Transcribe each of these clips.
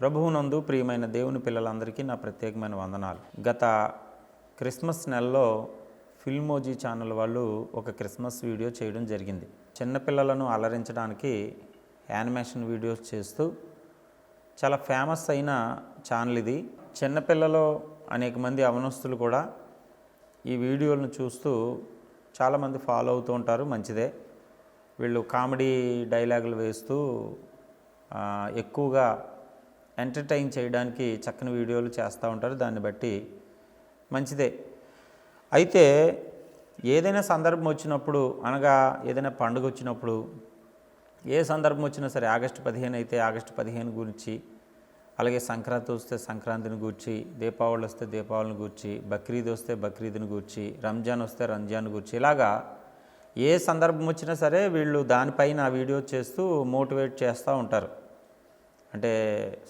ప్రభువునందు ప్రియమైన దేవుని పిల్లలందరికీ నా ప్రత్యేకమైన వందనాలు. గత క్రిస్మస్ నెలలో ఫిల్మోజీ ఛానల్ వాళ్ళు ఒక క్రిస్మస్ వీడియో చేయడం జరిగింది. చిన్నపిల్లలను అలరించడానికి యానిమేషన్ వీడియోస్ చేస్తూ చాలా ఫేమస్ అయిన ఛానల్ ఇది. చిన్నపిల్లలు అనేక మంది అవనస్తులు కూడా ఈ వీడియోలను చూస్తూ చాలామంది ఫాలో అవుతూ ఉంటారు. మంచిదే. వీళ్ళు కామెడీ డైలాగులు వేస్తూ ఎక్కువగా ఎంటర్టైన్ చేయడానికి చక్కని వీడియోలు చేస్తూ ఉంటారు. దాన్ని బట్టి మంచిదే. అయితే ఏదైనా సందర్భం వచ్చినప్పుడు అనగా ఏదైనా పండుగ వచ్చినప్పుడు ఏ సందర్భం వచ్చినా సరే ఆగస్టు పదిహేను అయితే ఆగస్టు పదిహేను గురించి అలాగే సంక్రాంతి వస్తే సంక్రాంతిని గూర్చి దీపావళి వస్తే దీపావళిని గూర్చి బక్రీద్ వస్తే బక్రీద్ని గూర్చి రంజాన్ వస్తే రంజాన్ గూర్చి ఇలాగా ఏ సందర్భం వచ్చినా సరే వీళ్ళు దానిపైన వీడియో చేస్తూ మోటివేట్ చేస్తూ ఉంటారు. అంటే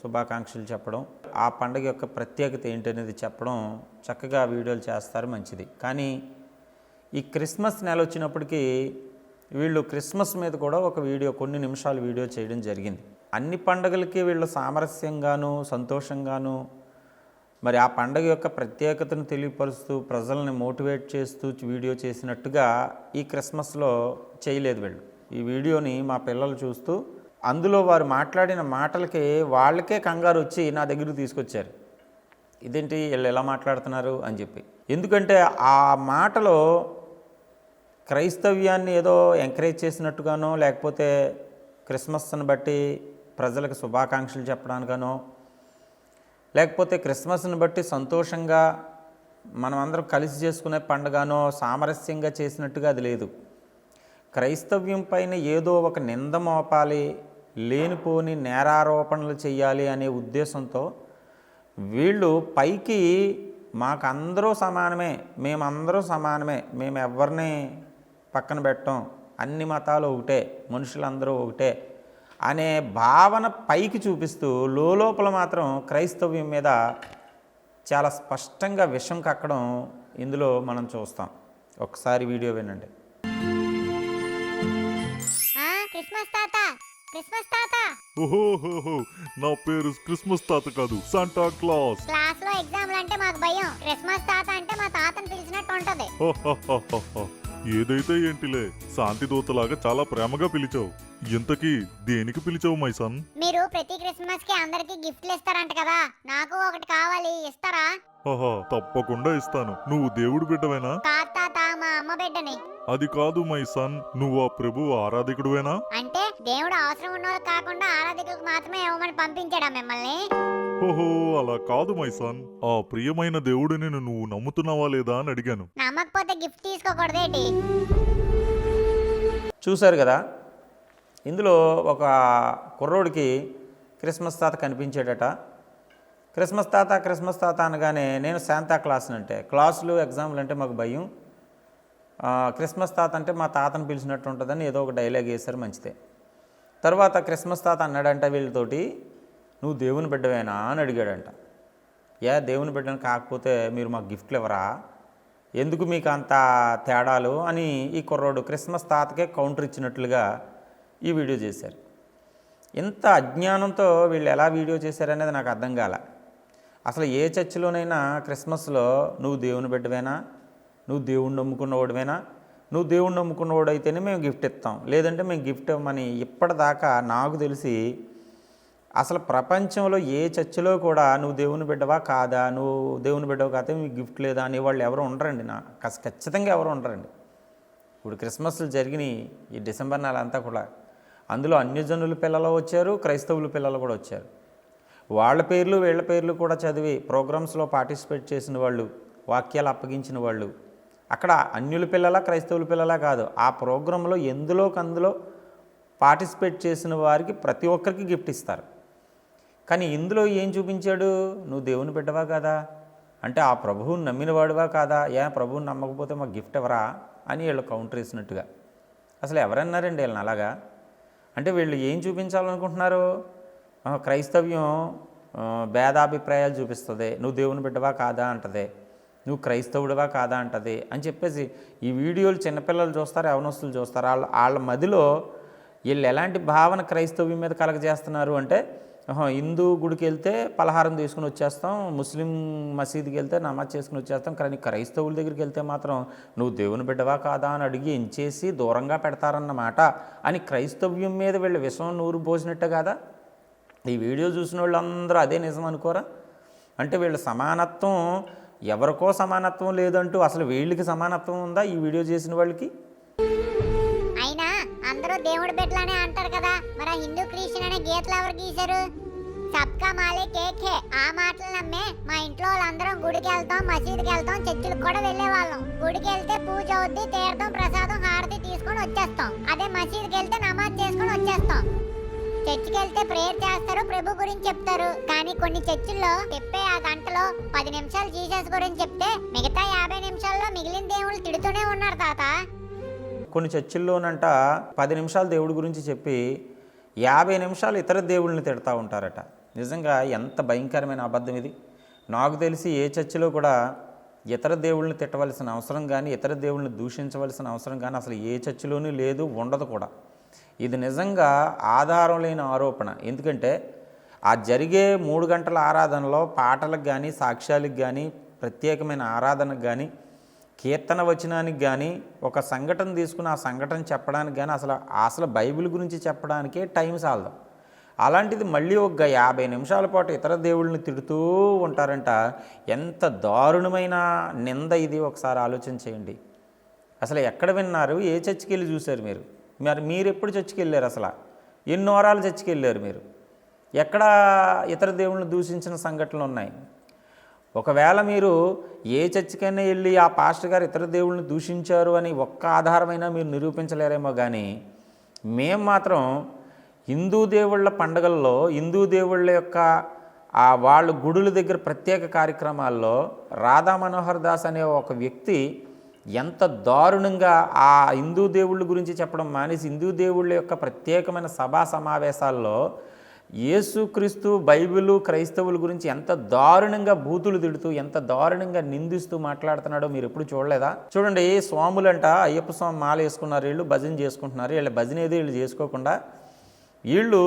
శుభాకాంక్షలు చెప్పడం ఆ పండగ యొక్క ప్రత్యేకత ఏంటనేది చెప్పడం చక్కగా వీడియోలు చేస్తారు మంచిది. కానీ ఈ క్రిస్మస్ నెల వచ్చినప్పటికీ వీళ్ళు క్రిస్మస్ మీద కూడా ఒక వీడియో కొన్ని నిమిషాలు వీడియో చేయడం జరిగింది. అన్ని పండగలకి వీళ్ళు సామరస్యంగాను సంతోషంగాను మరి ఆ పండగ యొక్క ప్రత్యేకతను తెలియపరుస్తూ ప్రజల్ని మోటివేట్ చేస్తూ వీడియో చేసినట్టుగా ఈ క్రిస్మస్లో చేయలేదు వీళ్ళు. ఈ వీడియోని మా పిల్లలు చూస్తూ అందులో వారు మాట్లాడిన మాటలకి వాళ్ళకే కంగారు వచ్చి నా దగ్గరకు తీసుకొచ్చారు. ఇదేంటి వీళ్ళు ఎలా మాట్లాడుతున్నారు? అని చెప్పి. ఎందుకంటే ఆ మాటలో క్రైస్తవ్యాన్ని ఏదో ఎంకరేజ్ చేసినట్టుగానో లేకపోతే క్రిస్మస్ని బట్టి ప్రజలకు శుభాకాంక్షలు చెప్పడానికనో లేకపోతే క్రిస్మస్ని బట్టి సంతోషంగా మనం అందరం కలిసి చేసుకునే పండుగనో సామరస్యంగా చేసినట్టుగా అది లేదు. క్రైస్తవ్యం పైన ఏదో ఒక నింద మోపాలి లేనిపోని నేరారోపణలు చేయాలి అనే ఉద్దేశంతో వీళ్ళు పైకి మాకందరూ సమానమే మేమందరూ సమానమే మేము ఎవరిని పక్కన పెట్టం అన్ని మతాలు ఒకటే మనుషులందరూ ఒకటే అనే భావన పైకి చూపిస్తూ లోపల మాత్రం క్రైస్తవ్యం మీద చాలా స్పష్టంగా విషం కక్కడం ఇందులో మనం చూస్తాం. ఒకసారి వీడియో వినండి. క్రిస్మస్ తాత. ఓహోహోహో నా పేరు క్రిస్మస్ తాత కాదు శాంటా క్లాస్ క్లాస్లో ఎగ్జామ్లు అంటే మాకు భయం. క్రిస్మస్ తాత అంటే మా తాతని పిలిచినట్టు ఉంటది. ఏదైతే ఏంటిలే శాంతి దూతలాగా చాలా ప్రేమగా పిలిచావు. ఇంతకీ దేనికి పిలిచావు మై సన్? మీరు ప్రతి క్రిస్మస్కి అందరికి గిఫ్ట్లు ఇస్తారంట కదా. నాకు ఒకటి కావాలి ఇస్తారా? హహ తప్పకుండా ఇస్తాను. నువ్వు దేవుడు బిడ్డవేనా? కాదు తాత మా అమ్మ బిడ్డని. అది కాదు మై సన్. నువ్వు ఆ ప్రభు ఆరాధికుడువేనా? అంటే దేవుడు అవసరం ఉన్న వాళ్ళకి కాకుండా ఆరాధికులకు మాత్రమే ఇవ్వమని పంపించాడా మిమ్మల్ని? ఓహో అలా కాదు మై సన్. ఆ ప్రియమైన దేవుడిని నువ్వు నమ్ముతున్నావా లేదా అని అడిగాను. నమ్మకపోతే గిఫ్ట్ తీసుకోకూడదేటి చూశారు కదా ఇందులో ఒక కుర్రోడికి క్రిస్మస్ తాత కనిపించాడట క్రిస్మస్ తాత క్రిస్మస్ తాత అనగానే నేను శాంతా క్లాస్ అంటే క్లాసులు ఎగ్జామ్లు అంటే మాకు భయం. ఆ, క్రిస్మస్ తాత అంటే మా తాతను పిలిచినట్టు ఉంటుందని ఏదో ఒక డైలాగ్ వేశారు మంచిదే. తర్వాత క్రిస్మస్ తాత అన్నాడంట వీళ్ళతోటి నువ్వు దేవుని బిడ్డవేనా? అని అడిగాడంట. ఏ దేవుని బిడ్డను కాకపోతే మీరు మాకు గిఫ్ట్లు ఇవ్వరా? ఎందుకు మీకు అంత తేడాలు? అని ఈ కుర్రోడు క్రిస్మస్ తాతకే కౌంటర్ ఇచ్చినట్లుగా ఈ వీడియో చేశారు. ఇంత అజ్ఞానంతో వీళ్ళు ఎలా వీడియో చేశారనేది నాకు అర్థం కాల. అసలు ఏ చర్చిలోనైనా క్రిస్మస్లో నువ్వు దేవుని బిడ్డవేనా? నువ్వు దేవుణ్ణి నమ్ముకున్నవాడువేనా? నువ్వు దేవుణ్ణి నమ్ముకున్నవాడు అయితేనే మేము గిఫ్ట్ ఇస్తాం. లేదంటే మేము గిఫ్ట్ ఇవ్వమని ఇప్పటిదాకా నాకు తెలిసి అసలు ప్రపంచంలో ఏ చర్చిలో కూడా నువ్వు దేవుని బిడ్డవా కాదా? నువ్వు దేవుని బిడ్డవు కాతే మీకు గిఫ్ట్ లేదా? అని వాళ్ళు ఎవరు ఉండరండి. నా ఖచ్చితంగా ఎవరు ఉండరండి. ఇప్పుడు క్రిస్మస్లు జరిగినాయి ఈ డిసెంబర్ నెల అంతా కూడా. అందులో అన్యజనుల పిల్లలు వచ్చారు క్రైస్తవుల పిల్లలు కూడా వచ్చారు. వాళ్ళ పేర్లు వీళ్ళ పేర్లు కూడా చదివి ప్రోగ్రామ్స్లో పార్టిసిపేట్ చేసిన వాళ్ళు వాక్యాలు అప్పగించిన వాళ్ళు అక్కడ అన్యుల పిల్లల క్రైస్తవుల పిల్లల కాదు. ఆ ప్రోగ్రాంలో ఎందులో కందులో పార్టిసిపేట్ చేసిన వారికి ప్రతి ఒక్కరికి గిఫ్ట్ ఇస్తారు. కానీ ఇందులో ఏం చూపించాడు? నువ్వు దేవుని బిడ్డవా కాదా? అంటే ఆ ప్రభువుని నమ్మినవాడువా కాదా? ఏ ప్రభువుని నమ్మకపోతే మాకు గిఫ్ట్ ఎవరా అని వీళ్ళు కౌంటర్ వేసినట్టుగా. అసలు ఎవరన్నారండి వీళ్ళని అలాగా? అంటే వీళ్ళు ఏం చూపించాలనుకుంటున్నారు? క్రైస్తవ్యం భేదాభిప్రాయాలు చూపిస్తుంది. నువ్వు దేవుని బిడ్డవా కాదా? అంటది. నువ్వు క్రైస్తవుడివా కాదా అంటది అని చెప్పేసి ఈ వీడియోలు చిన్నపిల్లలు చూస్తారు యవనస్తులు చూస్తారు వాళ్ళ వాళ్ళ మదిలో వీళ్ళు ఎలాంటి భావన క్రైస్తవ్యం మీద కలగజేస్తున్నారు అంటే హిందూ గుడికి వెళ్తే పలహారం తీసుకుని వచ్చేస్తాం ముస్లిం మసీదుకి వెళ్తే నమాజ్ చేసుకుని వచ్చేస్తాం కానీ క్రైస్తవుల దగ్గరికి వెళ్తే మాత్రం నువ్వు దేవుని బిడ్డవా కాదా అని అడిగి ఎంచేసి దూరంగా పెడతారన్నమాట. అని క్రైస్తవ్యం మీద వీళ్ళు విషం నూరు పోసినట్టే కాదా? ఈ వీడియో చూసిన వాళ్ళందరూ అదే నిజం అనుకోరా? అంటే వీళ్ళ సమానత్వం ఎవరికో సమానత్వం లేదంటూ అసలు వీళ్ళకి సమానత్వం ఉందా ఈ వీడియో చేసిన వాళ్ళకి? అయినా అందరూ దేవుడి బిడ్డలనే అంటారు కదా మరి హిందూ క్రిస్టియన్ అనే గీతలు ఎవరు గీశారు? సబ్కా మాలే కేకే ఆ మాటలు నమ్మే మా ఇంట్లో వాళ్ళందరం గుడికి వెళ్తాం మసీదుకి వెళ్తాం చర్చిలకు కూడా వెళ్ళే వాళ్ళం గుడికి వెళ్తే పూజ అవుద్ది తీర్థం ప్రసాదం హారతి తీసుకొని వచ్చేస్తాం. అదే మసీదుకి వెళ్తే నమాజ్ చేసుకొని వచ్చేస్తాం. చర్చికి వెళ్తే ప్రేయర్ చేస్తారు ప్రభు గురించి చెప్తారు. కానీ కొన్ని చర్చిల్లో చెప్పే ఆ గంటలో పది నిమిషాలు జీసస్ గురించి చెప్తే మిగతా యాభై నిమిషాల్లో మిగిలిన దేవుళ్ళు తిడుతూనే ఉన్నారు తాత. కొన్ని చర్చిల్లోనంట పది నిమిషాలు దేవుడి గురించి చెప్పి యాభై నిమిషాలు ఇతర దేవుళ్ళని తిడతా ఉంటారట. నిజంగా ఎంత భయంకరమైన అబద్ధం ఇది. నాకు తెలిసి ఏ చర్చిలో కూడా ఇతర దేవుళ్ళని తిట్టవలసిన అవసరం కానీ ఇతర దేవుళ్ళని దూషించవలసిన అవసరం కానీ అసలు ఏ చర్చిలోనూ లేదు ఉండదు కూడా. ఇది నిజంగా ఆధారం లేని ఆరోపణ. ఎందుకంటే ఆ జరిగే మూడు గంటల ఆరాధనలో పాటలకు కానీ సాక్ష్యాలకు కానీ ప్రత్యేకమైన ఆరాధనకు కానీ కీర్తన వచనానికి కానీ ఒక సంఘటన తీసుకుని ఆ సంఘటన చెప్పడానికి కానీ అసలు అసలు బైబిల్ గురించి చెప్పడానికే టైం సాలదు. అలాంటిది మళ్ళీ ఒక యాభై నిమిషాల పాటు ఇతర దేవుళ్ళని తిడుతూ ఉంటారంట. ఎంత దారుణమైన నింద ఇది ఒకసారి ఆలోచన చేయండి. అసలు ఎక్కడ విన్నారు? ఏ చర్చికి వెళ్ళి చూశారు మీరు? మరి మీరు ఎప్పుడు చర్చికి వెళ్ళారు అసలు? ఎన్ని వారాలు చర్చికి వెళ్ళారు మీరు. ఎక్కడ ఇతర దేవుళ్ళని దూషించిన సంఘటనలు ఉన్నాయి? ఒకవేళ మీరు ఏ చర్చికైనా వెళ్ళి ఆ పాస్టర్ గారు ఇతర దేవుళ్ళని దూషించారు అని ఒక్క ఆధారమైనా మీరు నిరూపించలేరేమో కానీ మేము మాత్రం హిందూ దేవుళ్ళ పండగల్లో హిందూ దేవుళ్ళ యొక్క ఆ వాళ్ళ గుడుల దగ్గర ప్రత్యేక కార్యక్రమాల్లో రాధా మనోహర్ దాస్ అనే ఒక వ్యక్తి ఎంత దారుణంగా ఆ హిందూ దేవుళ్ళ గురించి చెప్పడం మానేసి హిందూ దేవుళ్ళ యొక్క ప్రత్యేకమైన సభా సమావేశాల్లో యేసుక్రీస్తు బైబిలు క్రైస్తవుల గురించి ఎంత దారుణంగా బూతులు తిడుతూ ఎంత దారుణంగా నిందిస్తూ మాట్లాడుతున్నాడో మీరు ఎప్పుడు చూడలేదా? చూడండి స్వాములంట అయ్యప్ప స్వామి మాల వేసుకున్నారు వీళ్ళు భజన చేసుకుంటున్నారు వీళ్ళ భజన ఏదో వీళ్ళు చేసుకోకుండా వీళ్ళు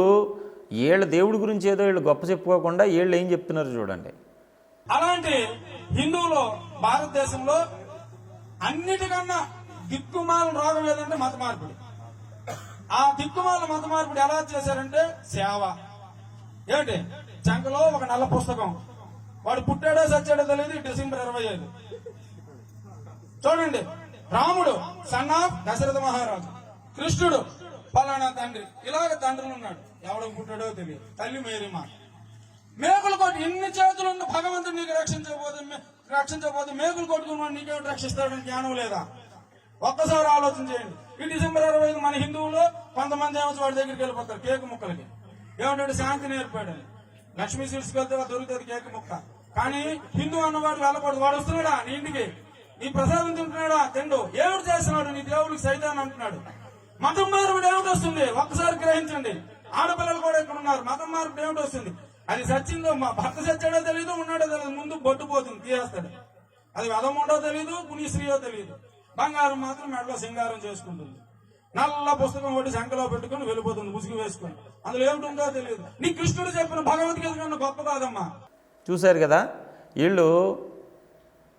వీళ్ళ దేవుడి గురించి ఏదో వీళ్ళు గొప్ప చెప్పుకోకుండా వీళ్ళు ఏం చెప్తున్నారు చూడండి. అలాంటి హిందువులు భారతదేశంలో అన్నిటికన్నా దిక్కుమాల రోగం ఏదంటే మత మార్పిడి ఆ దిక్కుమాల మత మార్పిడి ఎలా చేశారంటే సేవ. ఏంటి చంకలో ఒక నల్ల పుస్తకం. వాడు పుట్టాడో సచ్చాడో తెలియదు డిసెంబర్ ఇరవై ఐదు. చూడండి. రాముడు సన్ ఆఫ్ దశరథ మహారాజు. కృష్ణుడు ఫలానా తండ్రి. ఇలాగ తండ్రులు ఉన్నాడు. ఎవడు పుట్టాడో తెలియదు. తల్లి మేరీమా. మేకులు కొట్టి ఇన్ని చేతులు ఉన్న భగవంతుడు నీకు రక్షించబోదు రక్షించకపోతే మేకులు కొట్టుకుని నీకేమిటి రక్షిస్తాడని జ్ఞానం లేదా? ఒక్కసారి ఆలోచన చేయండి. ఈ డిసెంబర్ ఇరవై ఐదు మన హిందువులు కొంతమంది ఏమో వాడి దగ్గరికి వెళ్ళిపోతారు కేక్ ముక్కలకి. ఏమంటాడు? శాంతి నేర్పాడని. లక్ష్మీ స్వీట్స్కి వెళ్తే దొరుకుతుంది కేక్ ముక్క. కానీ హిందూ అన్నవాడు వెళ్ళకూడదు. వాడు వస్తున్నాడా నీ ఇంటికి? నీ ప్రసాదం తింటున్నాడా? తిండు. ఏమిటి చేస్తున్నాడు? నీ దేవుడికి సైతాన్ అంటున్నాడు. మతం మార్పుడు ఏమిటి వస్తుంది? ఒక్కసారి గ్రహించండి. ఆడపిల్లలు కూడా ఇక్కడ ఉన్నారు. మతం మార్పుడు ఏమిటి వస్తుంది? అది చచ్చిందో మా భర్త చచ్చాడో తెలియదు ఉన్నాడో తెలియదు ముందు బొట్టు పోతుంది తీయేస్తాడు అది వెదముండో తెలియదు పుణ్యశ్రీయో తెలియదు బంగారం మాత్రం మెడలో సింగారం చేసుకుంటుంది. నల్ల పుస్తకం ఒకటి శంకలో పెట్టుకుని వెళ్ళిపోతుంది ముసుగు వేసుకుని. అందులో ఏమిటి ఉందో తెలియదు నీ కృష్ణుడు చెప్పిన భగవద్గీత కన్నా గొప్ప కాదమ్మా. చూశారు కదా వీళ్ళు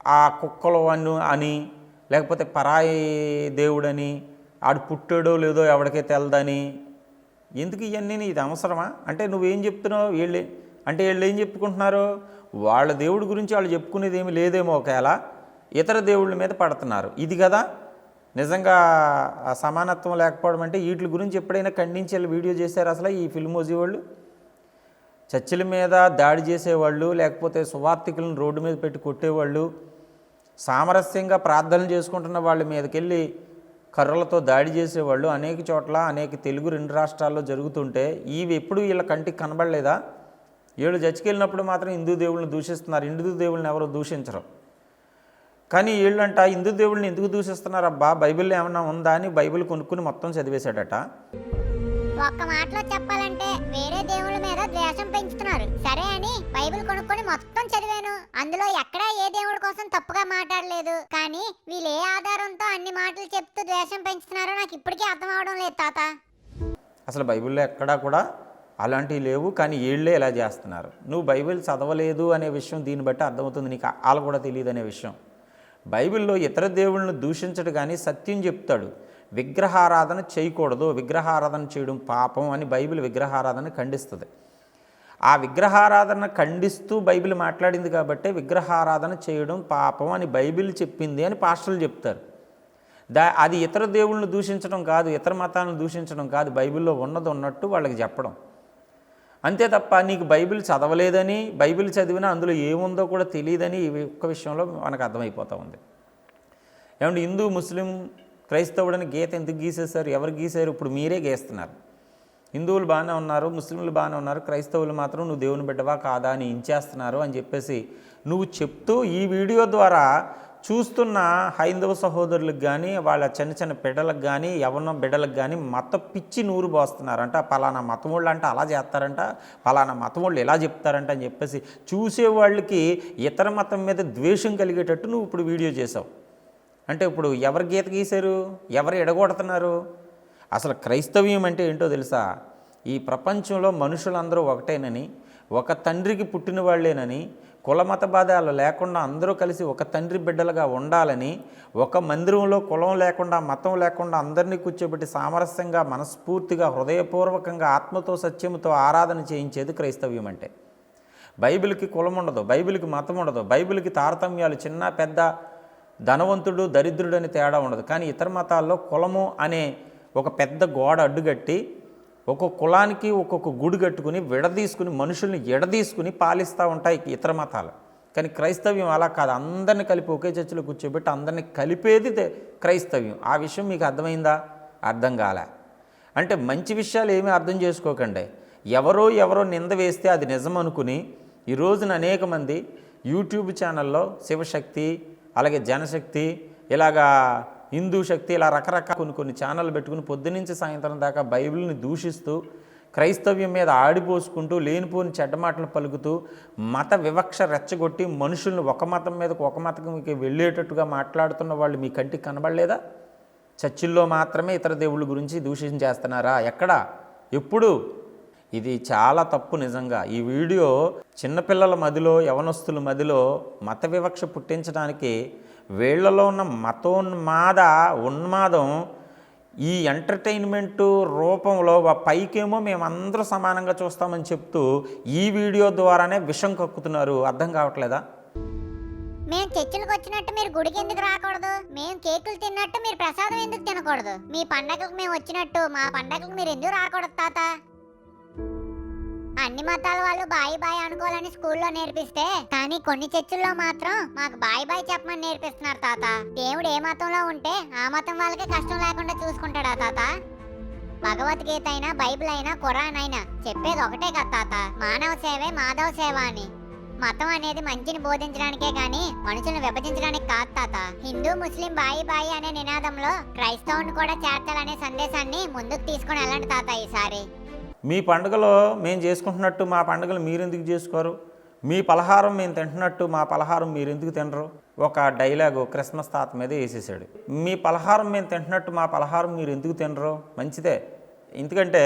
ఆ కుక్కలు అను అని లేకపోతే పరాయి దేవుడని ఆడు పుట్టాడో లేదో ఎవరికే తెలదని. ఎందుకు ఇవన్నీ ఇది అవసరమా? అంటే నువ్వేం చెప్తున్నావు? వీళ్ళే అంటే వీళ్ళు ఏం చెప్పుకుంటున్నారు? వాళ్ళ దేవుడి గురించి వాళ్ళు చెప్పుకునేది ఏమి లేదేమో ఒకవేళ ఇతర దేవుళ్ళ మీద పడుతున్నారు. ఇది కదా? నిజంగా ఆ సమానత్వం లేకపోవడం అంటే వీటి గురించి ఎప్పుడైనా ఖండించి వీడియో చేశారు అసలు ఈ ఫిల్మోజీ వాళ్ళు? చర్చిల మీద దాడి చేసేవాళ్ళు లేకపోతే సువార్థికులను రోడ్డు మీద పెట్టి కొట్టేవాళ్ళు సామరస్యంగా ప్రార్థనలు చేసుకుంటున్న వాళ్ళ మీదకెళ్ళి కర్రలతో దాడి చేసేవాళ్ళు అనేక చోట్ల అనేక తెలుగు రెండు రాష్ట్రాల్లో జరుగుతుంటే ఇవి ఎప్పుడు వీళ్ళ కంటికి కనబడలేదా? వీళ్ళు చర్చికి వెళ్ళినప్పుడు మాత్రం హిందూ దేవుళ్ళని దూషిస్తున్నారు. హిందూ దేవుళ్ళని ఎవరు దూషించరు. కానీ వీళ్ళంట హిందూ దేవుళ్ళని ఎందుకు దూషిస్తున్నారు? అబ్బా బైబిల్లో ఏమన్నా ఉందా అని బైబిల్ కొనుక్కుని మొత్తం చదివేశాడట. ఒక్క మాటలో చెప్పాలంటే వేరే దేవుళ్ళ మీద ద్వేషం పెంచుతున్నారు. సరే అని బైబిల్ కొనుక్కొని మొత్తం చదివాను. అందులో ఎక్కడా ఏ దేవుడి కోసం తప్పుగా మాట్లాడలేదు. కానీ వీళ్ళు ఏ ఆధారంతో అన్ని మాటలు చెప్తూ ద్వేషం పెంచుతున్నారో నాకు ఇప్పటికీ అర్థం అవడం లేదు తాత. అసలు బైబిల్లో ఎక్కడా కూడా అలాంటివి లేవు కానీ వీళ్ళే ఇలా చేస్తున్నారు. నువ్వు బైబిల్ చదవలేదు అనే విషయం దీన్ని బట్టి అర్థమవుతుంది. నీకు వాళ్ళు కూడా తెలియదు అనే విషయం. బైబిల్లో ఇతర దేవుళ్ళను దూషించడు కానీ సత్యం చెప్తాడు. విగ్రహారాధన చేయకూడదు. విగ్రహారాధన చేయడం పాపం అని బైబిల్ విగ్రహారాధన ఖండిస్తుంది. ఆ విగ్రహారాధన ఖండిస్తూ బైబిల్ మాట్లాడింది కాబట్టి విగ్రహారాధన చేయడం పాపం అని బైబిల్ చెప్పింది అని పాస్టర్లు చెప్తారు. దా అది ఇతర దేవుళ్ళను దూషించడం కాదు ఇతర మతాలను దూషించడం కాదు. బైబిల్లో ఉన్నది ఉన్నట్టు వాళ్ళకి చెప్పడం. అంతే తప్ప నీకు బైబిల్ చదవలేదని బైబిల్ చదివినా అందులో ఏముందో కూడా తెలియదని ఈ ఒక్క విషయంలో మనకు అర్థమైపోతూ ఉంది. ఏమంటే హిందూ ముస్లిం క్రైస్తవుడని గీత ఎందుకు గీసేశారు? ఎవరు గీశారు ఇప్పుడు మీరే గీస్తున్నారు. హిందువులు బాగానే ఉన్నారు ముస్లింలు బాగానే ఉన్నారు క్రైస్తవులు మాత్రం నువ్వు దేవుని బిడ్డవా కాదా అని ఇంచేస్తున్నారు అని చెప్పేసి నువ్వు చెప్తూ ఈ వీడియో ద్వారా చూస్తున్న హైందవ సహోదరులకు కానీ వాళ్ళ చిన్న చిన్న బిడ్డలకు కానీ ఎవరినో బిడ్డలకు కానీ మత పిచ్చి నూరు పోస్తున్నారంట. పలానా మతం వాళ్ళు అంటే అలా చేస్తారంట పలానా మతం వాళ్ళు ఎలా చెప్తారంట అని చెప్పేసి చూసేవాళ్ళకి ఇతర మతం మీద ద్వేషం కలిగేటట్టు నువ్వు ఇప్పుడు వీడియో చేసావు అంటే ఇప్పుడు ఎవరు గీత గీశారు? ఎవరు ఎడగొడుతున్నారు? అసలు క్రైస్తవ్యం అంటే ఏంటో తెలుసా? ఈ ప్రపంచంలో మనుషులందరూ ఒకటేనని ఒక తండ్రికి పుట్టిన వాళ్ళేనని కులమత భేదాలు లేకుండా అందరూ కలిసి ఒక తండ్రి బిడ్డలుగా ఉండాలని ఒక మందిరంలో కులం లేకుండా మతం లేకుండా అందరినీ కూర్చోబెట్టి సామరస్యంగా మనస్ఫూర్తిగా హృదయపూర్వకంగా ఆత్మతో సత్యముతో ఆరాధన చేయించేది క్రైస్తవ్యం అంటే. బైబిల్కి కులం ఉండదు బైబిల్కి మతం ఉండదు బైబిల్కి తారతమ్యాలు చిన్న పెద్ద ధనవంతుడు దరిద్రుడు అని తేడా ఉండదు. కానీ ఇతర మతాల్లో కులము అనే ఒక పెద్ద గోడ అడ్డుగట్టి ఒక్కొక్క కులానికి ఒక్కొక్క గుడి కట్టుకుని విడదీసుకుని మనుషుల్ని ఎడదీసుకుని పాలిస్తూ ఉంటాయి ఇతర మతాలు. కానీ క్రైస్తవ్యం అలా కాదు. అందరిని కలిపి ఒకే చర్చిలో కూర్చోబెట్టి అందరిని కలిపేది క్రైస్తవ్యం. ఆ విషయం మీకు అర్థమైందా? అర్థం కాలే. అంటే మంచి విషయాలు ఏమీ అర్థం చేసుకోకండి. ఎవరో ఎవరో నింద వేస్తే అది నిజం అనుకుని ఈ రోజున అనేక మంది యూట్యూబ్ ఛానల్లో శివశక్తి అలాగే జనశక్తి ఇలాగా హిందూ శక్తి ఇలా రకరకాల కొన్ని కొన్ని ఛానల్ పెట్టుకుని పొద్దునుంచి సాయంత్రం దాకా బైబిల్ని దూషిస్తూ క్రైస్తవ్యం మీద ఆడిపోసుకుంటూ లేనిపోని చెడ్డ మాటలు పలుకుతూ మత వివక్ష రెచ్చగొట్టి మనుషుల్ని ఒక మతం మీదకు ఒక మతంకి వెళ్ళేటట్టుగా మాట్లాడుతున్న వాళ్ళు మీ కంటికి కనబడలేదా? చర్చిల్లో మాత్రమే ఇతర దేవుళ్ళ గురించి దూషించేస్తున్నారా ఎక్కడ? ఎప్పుడు? ఇది చాలా తప్పు నిజంగా. ఈ వీడియో చిన్నపిల్లల మదిలో యవనస్తుల మదిలో మత వివక్ష పుట్టించడానికి వీళ్ళలో ఉన్న మతోన్మాద ఉన్మాదం ఈ ఎంటర్టైన్మెంట్ రూపంలో పైకేమో మేమందరూ సమానంగా చూస్తామని చెప్తూ ఈ వీడియో ద్వారానే విషం కక్కుతున్నారు. అర్థం కావట్లేదా? మేము చర్చిలకు వచ్చినట్టు మీరు గుడికి ఎందుకు రాకూడదు? మేము కేకులు తిన్నట్టు మీరు ప్రసాదం ఎందుకు తినకూడదు? మీ పండగలకు మేము వచ్చినట్టు మా పండగలకు మీరు ఎందుకు రాకూడదు తాత? అన్ని మతాల వాళ్ళు బాయ్ బాయ్ అనుకోవాలని స్కూల్లో నేర్పిస్తే కానీ కొన్ని చర్చిల్లో మాత్రం మాకు బాయ్ బాయ్ చెప్పమని నేర్పిస్తున్నారు తాత. దేవుడు ఏ మతంలో ఉంటే ఆ మతం వాళ్ళకి కష్టం లేకుండా చూసుకుంటాడా తాత? భగవద్గీత అయినా బైబిల్ అయినా ఖురాన్ అయినా చెప్పేది ఒకటే కదా తాత. మానవ సేవే మాధవ సేవ అని. మతం అనేది మంచిని బోధించడానికే గాని మనుషులను విభజించడానికి కాదు తాత. హిందూ ముస్లిం బాయి బాయి అనే నినాదంలో క్రైస్తవుని కూడా చేర్చాలనే సందేశాన్ని ముందుకు తీసుకుని వెళ్ళండి తాత ఈసారి. మీ పండుగలో మేము చేసుకుంటున్నట్టు మా పండుగలు మీరెందుకు చేసుకోరు? మీ పలహారం మేము తింటున్నట్టు మా పలహారం మీరు ఎందుకు తినరు? ఒక డైలాగు క్రిస్మస్ తాత మీద వేసేసాడు. మీ పలహారం మేము తింటున్నట్టు మా పలహారం మీరు ఎందుకు తినరు? మంచిదే. ఎందుకంటే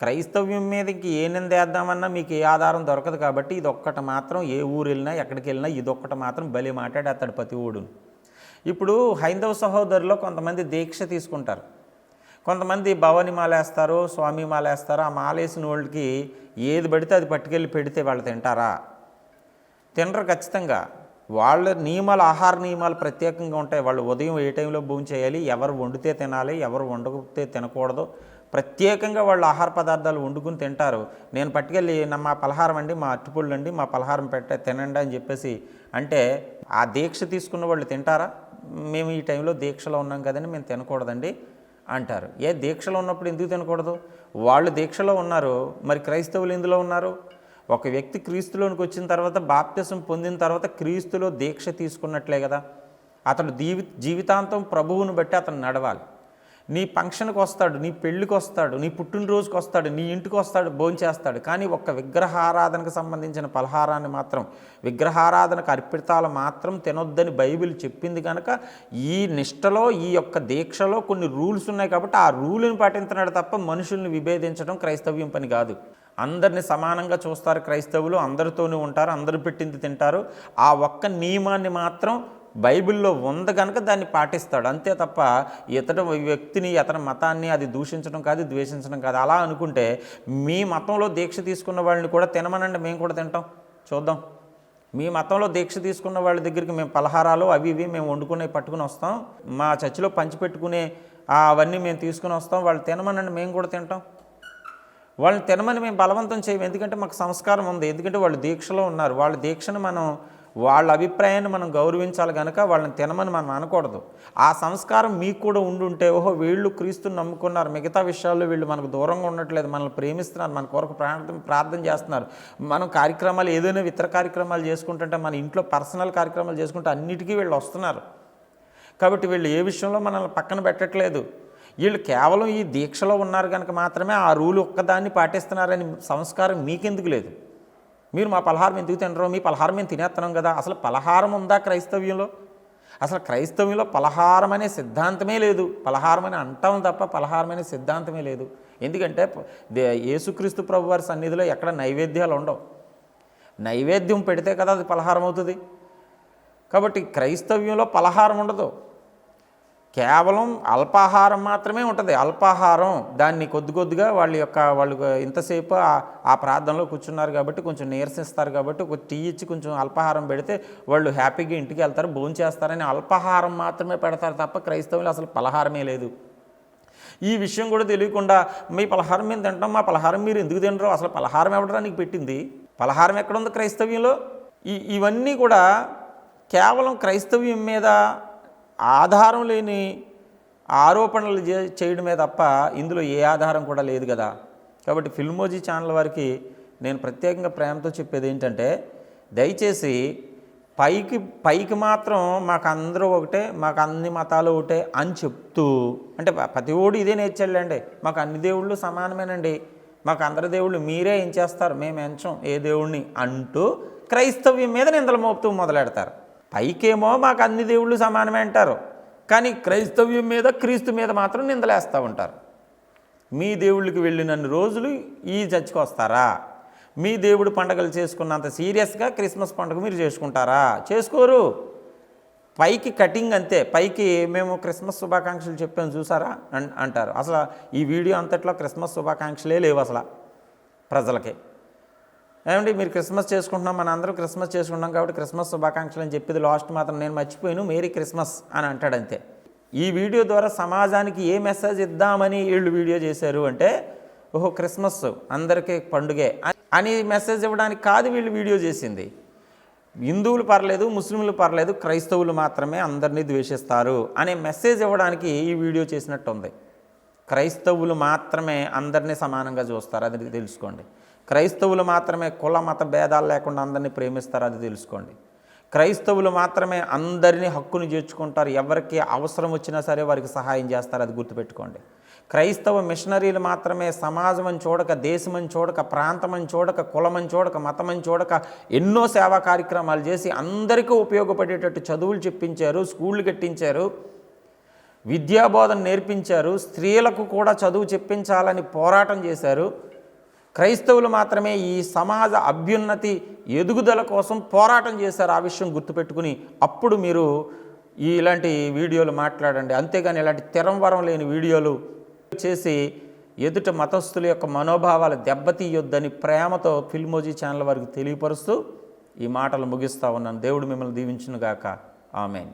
క్రైస్తవ్యం మీద ఇంక ఏ నిందేద్దామన్నా మీకు ఏ ఆధారం దొరకదు కాబట్టి ఇది ఒక్కటి మాత్రం ఏ ఊరు వెళ్ళినా ఎక్కడికి వెళ్ళినా ఇది ఒక్కటి మాత్రం బలి మాట్లాడేస్తాడు ప్రతి ఊడును. ఇప్పుడు హైందవ సహోదరులో కొంతమంది దీక్ష తీసుకుంటారు. కొంతమంది భవాని మాల వేస్తారు స్వామి మాల వేస్తారు ఆ మాల వేసిన వాళ్ళకి ఏది పడితే అది పట్టుకెళ్ళి పెడితే వాళ్ళు తింటారా? తినరు ఖచ్చితంగా. వాళ్ళ నియమాలు ఆహార నియమాలు ప్రత్యేకంగా ఉంటాయి. వాళ్ళు ఉదయం ఏ టైంలో భోజనం చేయాలి ఎవరు వండితే తినాలి ఎవరు వండకపోతే తినకూడదు. ప్రత్యేకంగా వాళ్ళు ఆహార పదార్థాలు వండుకుని తింటారు. నేను పట్టుకెళ్ళి నా మా పలహారం అండి మా అట్టుపుళ్ళు అండి మా పలహారం పెట్టే తినండి అని చెప్పేసి అంటే ఆ దీక్ష తీసుకున్న వాళ్ళు తింటారా? మేము ఈ టైంలో దీక్షలో ఉన్నాం కదండి మేము తినకూడదండి. అంటారు. ఏ దీక్షలో ఉన్నప్పుడు ఎందుకు తినకూడదు? వాళ్ళు దీక్షలో ఉన్నారు మరి క్రైస్తవులు ఎందులో ఉన్నారు? ఒక వ్యక్తి క్రీస్తులోనికి వచ్చిన తర్వాత బాప్తిసం పొందిన తర్వాత క్రీస్తులో దీక్ష తీసుకున్నట్లే కదా? అతడు జీవి జీవితాంతం ప్రభువును బట్టి అతను నడవాలి. నీ ఫంక్షన్కి వస్తాడు నీ పెళ్ళికి వస్తాడు నీ పుట్టినరోజుకి వస్తాడు నీ ఇంటికి వస్తాడు భోంచేస్తాడు కానీ ఒక్క విగ్రహారాధనకు సంబంధించిన పలహారాన్ని మాత్రం విగ్రహారాధనకు అర్పితాలు మాత్రం తినొద్దని బైబిల్ చెప్పింది కనుక ఈ నిష్టలో ఈ యొక్క దీక్షలో కొన్ని రూల్స్ ఉన్నాయి కాబట్టి ఆ రూల్ని పాటించినాడు తప్ప మనుషుల్ని విభేదించడం క్రైస్తవ్యం పని కాదు. అందరిని సమానంగా చూస్తారు క్రైస్తవులు అందరితోనే ఉంటారు అందరు పెట్టింది తింటారు. ఆ ఒక్క నియమాన్ని మాత్రం బైబిల్లో ఉంది కనుక దాన్ని పాటిస్తాడు. అంతే తప్ప ఇతడు వ్యక్తిని అతని మతాన్ని అది దూషించడం కాదు ద్వేషించడం కాదు. అలా అనుకుంటే మీ మతంలో దీక్ష తీసుకున్న వాళ్ళని కూడా తినమనండి. మేము కూడా తింటాం. చూద్దాం. మీ మతంలో దీక్ష తీసుకున్న వాళ్ళ దగ్గరికి మేము పలహారాలు అవి ఇవి మేము వండుకునే పట్టుకుని వస్తాం. మా చర్చిలో పంచిపెట్టుకునే అవన్నీ మేము తీసుకుని వస్తాం. వాళ్ళు తినమనండి. మేము కూడా తింటాం. వాళ్ళని తినమని మేము బలవంతం చేయము. ఎందుకంటే మాకు సంస్కారం ఉంది. ఎందుకంటే వాళ్ళు దీక్షలో ఉన్నారు. వాళ్ళ దీక్షను మనం వాళ్ళ అభిప్రాయాన్ని మనం గౌరవించాలి కనుక వాళ్ళని తినమని మనం అనకూడదు. ఆ సంస్కారం మీకు కూడా ఉండుంటే ఓహో వీళ్ళు క్రీస్తుని నమ్ముకున్నారు. మిగతా విషయాల్లో వీళ్ళు మనకు దూరంగా ఉండట్లేదు. మనల్ని ప్రేమిస్తున్నారు. మన కొరకు ప్రార్థన ప్రార్థన చేస్తున్నారు. మనం కార్యక్రమాలు ఏదైనా ఇతర కార్యక్రమాలు చేసుకుంటుంటే మన ఇంట్లో పర్సనల్ కార్యక్రమాలు చేసుకుంటే అన్నిటికీ వీళ్ళు వస్తున్నారు. కాబట్టి వీళ్ళు ఏ విషయంలో మనల్ని పక్కన పెట్టట్లేదు. వీళ్ళు కేవలం ఈ దీక్షలో ఉన్నారు కనుక మాత్రమే ఆ రూల్ ఒక్కదాన్ని పాటిస్తున్నారని సంస్కారం మీకెందుకు లేదు. మీరు మా పలహారం ఎందుకు తినరు? మీ పలహారం మేము తినేస్తున్నాం కదా. అసలు పలహారం ఉందా క్రైస్తవ్యంలో? అసలు క్రైస్తవ్యంలో పలహారం అనే సిద్ధాంతమే లేదు. పలహారం అని అంటాం తప్ప పలహారం అనే సిద్ధాంతమే లేదు. ఎందుకంటే దే- యేసుక్రీస్తు ప్రభు వారి సన్నిధిలో ఎక్కడ నైవేద్యాలు ఉండవు. నైవేద్యం పెడితే కదా అది పలహారం అవుతుంది. కాబట్టి క్రైస్తవ్యంలో పలహారం ఉండదు. కేవలం అల్పాహారం మాత్రమే ఉంటుంది. అల్పాహారం దాన్ని కొద్ది కొద్దిగా వాళ్ళ యొక్క వాళ్ళు ఇంతసేపు ఆ- ప్రార్థనలో కూర్చున్నారు కాబట్టి కొంచెం నీరసిస్తారు కాబట్టి ఒక టీ ఇచ్చి కొంచెం అల్పాహారం పెడితే వాళ్ళు హ్యాపీగా ఇంటికి వెళ్తారు భోజనం చేస్తారని అల్పాహారం మాత్రమే పెడతారు తప్ప క్రైస్తవులు అసలు పలహారమే లేదు. ఈ విషయం కూడా తెలియకుండా మీ పలహారం మేము తింటాం మా పలహారం మీరు ఎందుకు తినరు? అసలు పలహారం ఎవడరా నీకు పెట్టింది? పలహారం ఎక్కడ ఉంది క్రైస్తవ్యంలో? ఈ ఇవన్నీ కూడా కేవలం క్రైస్తవ్యం మీద ఆధారం లేని ఆరోపణలు చే- చేయడమే తప్ప ఇందులో ఏ ఆధారం కూడా లేదు కదా. కాబట్టి ఫిల్మోజీ ఛానల్ వారికి నేను ప్రత్యేకంగా ప్రేమతో చెప్పేది ఏంటంటే దయచేసి పైకి పైకి మాత్రం మాకు అందరూ ఒకటే మాకు అన్ని మతాలు ఒకటే అని చెప్తూ అంటే ప్రతి ఓడి ఇదే నేర్చాడులేండి. మాకు అన్ని దేవుళ్ళు సమానమేనండి. మాకు అందరి దేవుళ్ళు మీరే ఏం చేస్తారు? మేము ఎంచం ఏ దేవుణ్ణి అంటూ క్రైస్తవ్యం మీద నిందలు మోపుతూ మొదలెడతారు. పైకేమో మాకు అన్ని దేవుళ్ళు సమానమే అంటారు. కానీ క్రైస్తవ్యం మీద క్రీస్తు మీద మాత్రం నిందలేస్తూ ఉంటారు. మీ దేవుళ్ళకి వెళ్ళినన్ని రోజులు ఈ చర్చికి వస్తారా? మీ దేవుడు పండగలు చేసుకున్నంత సీరియస్గా క్రిస్మస్ పండుగ మీరు చేసుకుంటారా? చేసుకోరు. పైకి కటింగ్ అంతే. పైకి మేము క్రిస్మస్ శుభాకాంక్షలు చెప్పాము చూసారా? అంటారు. అసలు ఈ వీడియో అంతట్లో క్రిస్మస్ శుభాకాంక్షలే లేవు అసలు ప్రజలకి. ఏమండి మీరు క్రిస్మస్ చేసుకుంటున్నాం మన అందరూ క్రిస్మస్ చేసుకుంటాం కాబట్టి క్రిస్మస్ శుభాకాంక్షలు అని చెప్పేది లాస్ట్ మాత్రం నేను మర్చిపోయాను. మేరీ క్రిస్మస్ అని అంటాడంతే ఈ వీడియో ద్వారా సమాజానికి ఏ మెసేజ్ ఇద్దామని వీళ్ళు వీడియో చేశారు అంటే ఓహో క్రిస్మస్ అందరికీ పండుగే అని మెసేజ్ ఇవ్వడానికి కాదు వీళ్ళు వీడియో చేసింది. హిందువులు పర్లేదు ముస్లింలు పర్లేదు క్రైస్తవులు మాత్రమే అందరినీ ద్వేషిస్తారు అనే మెసేజ్ ఇవ్వడానికి ఈ వీడియో చేసినట్టు ఉంది క్రైస్తవులు మాత్రమే అందరినీ సమానంగా చూస్తారు అది తెలుసుకోండి. క్రైస్తవులు మాత్రమే కుల మత భేదాలు లేకుండా అందరినీ ప్రేమిస్తారు అది తెలుసుకోండి. క్రైస్తవులు మాత్రమే అందరినీ హక్కును చేర్చుకుంటారు. ఎవరికి అవసరం వచ్చినా సరే వారికి సహాయం చేస్తారు అది గుర్తుపెట్టుకోండి. క్రైస్తవ మిషనరీలు మాత్రమే సమాజం అని చూడక దేశం అని చూడక ప్రాంతం అని చూడక కులం అని చూడక మతం అని చూడక ఎన్నో సేవా కార్యక్రమాలు చేసి అందరికీ ఉపయోగపడేటట్టు చదువులు చెప్పించారు స్కూళ్ళు కట్టించారు విద్యాబోధన నేర్పించారు స్త్రీలకు కూడా చదువు చెప్పించాలని పోరాటం చేశారు. క్రైస్తవులు మాత్రమే ఈ సమాజ అభ్యున్నతి ఎదుగుదల కోసం పోరాటం చేశారు. ఆ విషయం గుర్తుపెట్టుకుని అప్పుడు మీరు ఇలాంటి వీడియోలు మాట్లాడండి. అంతేగాని ఇలాంటి తిరంవరం లేని వీడియోలు చేసి ఎదుట మతస్థుల యొక్క మనోభావాలు దెబ్బతీయొద్దని ప్రేమతో ఫిల్మోజీ ఛానల్ వారికి తెలియపరుస్తూ ఈ మాటలు ముగిస్తూ ఉన్నాను. దేవుడు మిమ్మల్ని దీవించునుగాక. ఆమెన్.